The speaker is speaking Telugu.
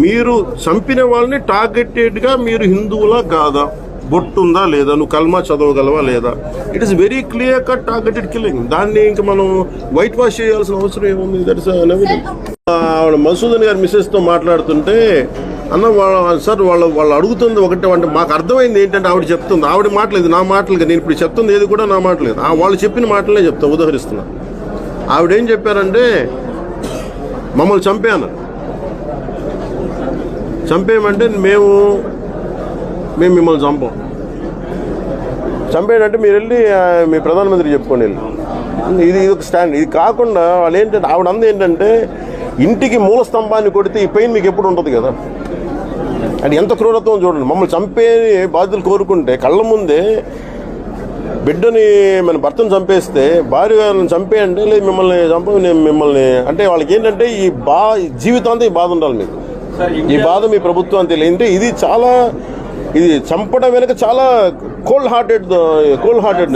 మీరు చంపిన వాళ్ళని టార్గెటెడ్గా మీరు హిందువులా కాదా? బొట్టుందా లేదా? నువ్వు కల్మా చదవగలవా లేదా? It is very clear cut targeted killing దాన్ని ఇంకా మనం వైట్ వాష్ చేయాల్సిన అవసరం ఏముంది? దట్స్ ఆవిడ మసూదన్ గారి మిస్సెస్తో మాట్లాడుతుంటే అన్న వాళ్ళ సార్ వాళ్ళ వాళ్ళు అడుగుతుంది ఒకటే అంటే మాకు అర్థమైంది ఏంటంటే ఆవిడ చెప్తుంది. ఆవిడ మాటలేదు నా మాటలుగా నేను ఇప్పుడు చెప్తుంది ఏది కూడా నా మాటలేదు ఆ వాళ్ళు చెప్పిన మాటలే చెప్తా. ఉదాహరిస్తున్నా. ఆవిడేం చెప్పారంటే మమ్మల్ని చంపాను చంపేయమంటే మేము మేము మిమ్మల్ని చంపం. చంపేయడంటే మీరు వెళ్ళి మీ ప్రధానమంత్రి చెప్పుకోండి వెళ్ళి. ఇది ఇది ఒక స్టాండ్ ఇది కాకుండా వాళ్ళు ఏంటంటే ఆవిడ అంది ఏంటంటే ఇంటికి మూల స్తంభాన్ని కొడితే ఈ పెయిన్ మీకు ఎప్పుడు ఉంటుంది కదా? అది ఎంత క్రూరత్వం చూడండి. మమ్మల్ని చంపే బాధ్యతలు కోరుకుంటే కళ్ళ ముందే బిడ్డని మన భర్తను చంపేస్తే భార్య గారిని చంపేయండి లేదు మిమ్మల్ని చంప నేను మిమ్మల్ని అంటే వాళ్ళకి ఏంటంటే ఈ బా జీవితాంతా ఈ బాధ ఉండాలి మీకు. ఈ బాధ మీ ప్రభుత్వం తెలియదు. అంటే ఇది చాలా ఇది చంపడం వెనక చాలా కోల్డ్ హార్టెడ్ కోల్డ్ హార్టెడ్నెస్